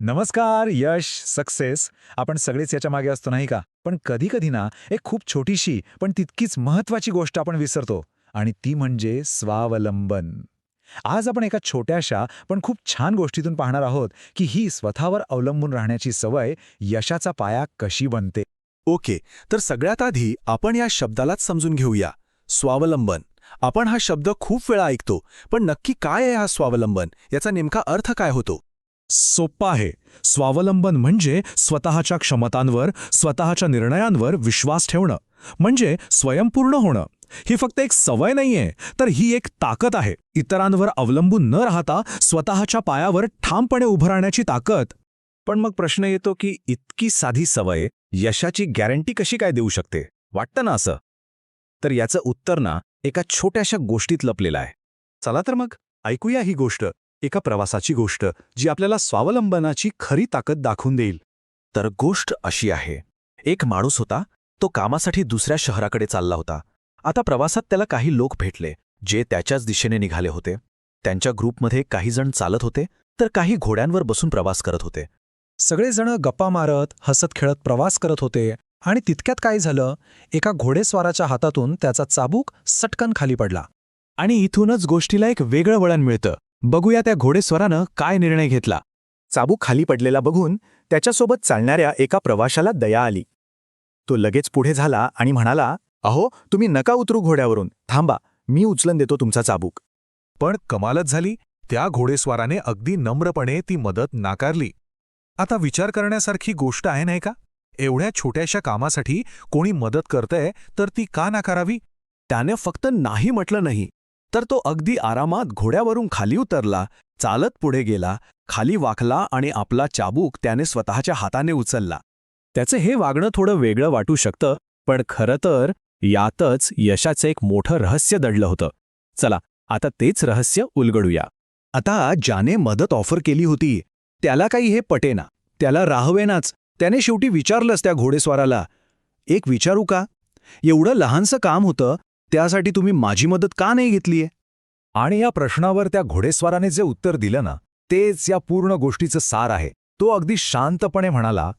नमस्कार यश सक्सेस. आपण सगळेच याच्या मागे असतो नाही का? पण कधी कधी ना एक खूप छोटीशी पण तितकीच महत्वाची गोष्ट आपण विसरतो आणि ती म्हणजे स्वावलंबन. आज आपण एका छोट्याशा पण खूप छान गोष्टीतून पाहणार आहोत की ही स्वतःवर अवलंबून राहण्याची सवय यशाचा पाया कशी बनते. ओके तर सगळ्यात आधी आपण या शब्दालाच समजून घेऊया. स्वावलंबन. आपण हा शब्द खूप वेळा ऐकतो पण नक्की काय आहे हा स्वावलंबन? याचा नेमका अर्थ काय होतो? सोप्पा आहे. स्वावलंबन म्हणजे स्वतःच्या क्षमतांवर स्वतःच्या निर्णयांवर विश्वास ठेवणं. म्हणजे स्वयंपूर्ण होणं. ही फक्त एक सवय नाहीये तर ही एक ताकद आहे. इतरांवर अवलंबून न राहता स्वतःच्या पायावर ठामपणे उभं राहण्याची ताकद. पण मग प्रश्न येतो की इतकी साधी सवय यशाची गॅरंटी कशी काय देऊ शकते? वाटतं ना असं? तर याचं उत्तर ना एका छोट्याशा गोष्टीत लपलेलं आहे. चला तर मग ऐकूया ही गोष्ट. एका प्रवासाची गोष्ट जी आपल्याला स्वावलंबनाची खरी ताकद दाखवून देईल. तर गोष्ट अशी आहे. एक माणूस होता तो कामासाठी दुसऱ्या शहराकडे चालला होता. आता प्रवासात त्याला काही लोक भेटले जे त्याच्याच दिशेने निघाले होते. त्यांच्या ग्रुपमध्ये काही जण चालत होते तर काही घोड्यांवर बसून प्रवास करत होते. सगळेजण गप्पा मारत हसत खेळत प्रवास करत होते आणि तितक्यात काय झालं एका घोडेस्वाराच्या हातातून त्याचा चाबूक सटकन खाली पडला. आणि इथूनच गोष्टीला एक वेगळं वळण मिळतं. बघूया त्या घोडेस्वरानं काय निर्णय घेतला. चाबूक खाली पडलेला बघून त्याच्यासोबत चालणाऱ्या एका प्रवाशाला दया आली. तो लगेच पुढे झाला आणि म्हणाला अहो तुम्ही नका उतरू घोड्यावरून. थांबा मी उचलन देतो तुमचा चाबूक. पण कमालच झाली. त्या घोडेस्वाराने अगदी नम्रपणे ती मदत नाकारली. आता विचार करण्यासारखी गोष्ट आहे नाही का? एवढ्या छोट्याशा कामासाठी कोणी मदत करतंय तर ती का नाकारावी? त्याने फक्त नाही म्हटलं नाही. तर तो अगदी आरामात घोड्यावरून खाली उतरला चालत पुढे गेला खाली वाकला आणि आपला चाबूक त्याने स्वतःच्या हाताने उचलला. त्याचं हे वागणं थोडं वेगळं वाटू शकतं पण खरं तर यातच यशाचं एक मोठं रहस्य दडलं होतं. चला आता तेच रहस्य उलगडूया. आता ज्याने मदत ऑफर केली होती त्याला काही हे पटेना त्याला राहवेनाच त्याने शेवटी विचारलंच त्या घोडेस्वाराला एक विचारू का? एवढं लहानसं काम होतं त्यासाठी तुम्ही माझी मदत का नाही घेतलीये? आणि या प्रश्नावर त्या घोडेस्वाराने जे उत्तर दिलं ना तेच या पूर्ण गोष्टीचं सार आहे. तो अगदी शांतपणे म्हणाला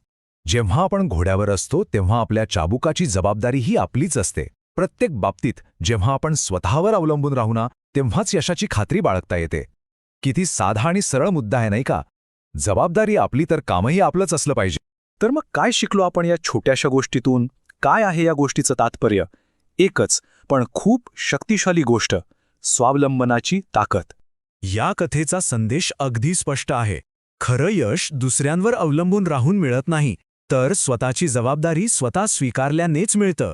जेव्हा आपण घोड्यावर असतो तेव्हा आपल्या चाबुकाची जबाबदारी ही आपलीच असते. प्रत्येक बाबतीत जेव्हा आपण स्वतःवर अवलंबून राहू ना तेव्हाच यशाची खात्री बाळगता येते. किती साधा आणि सरळ मुद्दा आहे नाही का? जबाबदारी आपली तर कामही आपलंच असलं पाहिजे. तर मग काय शिकलो आपण या छोट्याशा गोष्टीतून? काय आहे या गोष्टीचं तात्पर्य? एकच पण खूप शक्तिशाली गोष्ट स्वावलंबनाची ताकद. या कथेचा संदेश अगदी स्पष्ट आहे. खरं यश दुसऱ्यांवर अवलंबून राहून मिळत नाही तर स्वतःची जबाबदारी स्वतः स्वीकारल्यानेच मिळतं.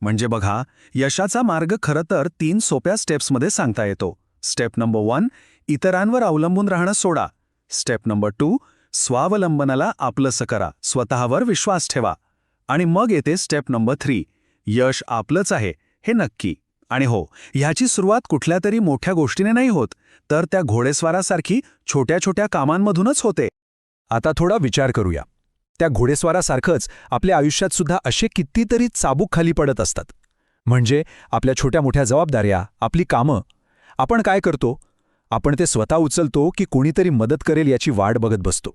म्हणजे बघा यशाचा मार्ग खरं तर तीन सोप्या स्टेप्समध्ये सांगता येतो. स्टेप नंबर वन इतरांवर अवलंबून राहणं सोडा. स्टेप नंबर टू स्वावलंबनाला आपलंसं करा स्वतःवर विश्वास ठेवा. आणि मग येते स्टेप नंबर थ्री यश आपलंच आहे हे नक्की. आणि हो ह्याची सुरुवात कुठल्या तरी मोठ्या गोष्टीने नाही होत तर त्या घोडेस्वारासारखी छोट्या छोट्या कामांमधूनच होते. आता थोडा विचार करूया. त्या घोडेस्वारासारखंच आपल्या आयुष्यात सुद्धा असे कितीतरी चाबूक खाली पडत असतात. म्हणजे आपल्या छोट्या मोठ्या जबाबदाऱ्या आपली कामं. आपण काय करतो? आपण ते स्वतः उचलतो की कोणीतरी मदत करेल याची वाट बघत बसतो.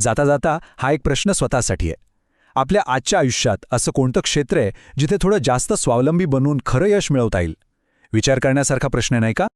जाता जाता हा एक प्रश्न स्वतःसाठी आहे. आपल्या आजच्या आयुष्यात असं कोणतं क्षेत्र आहे जिथे थोडं जास्त स्वावलंबी बनून खरं यश मिळवता येईल? विचार करण्यासारखा प्रश्न नाही का?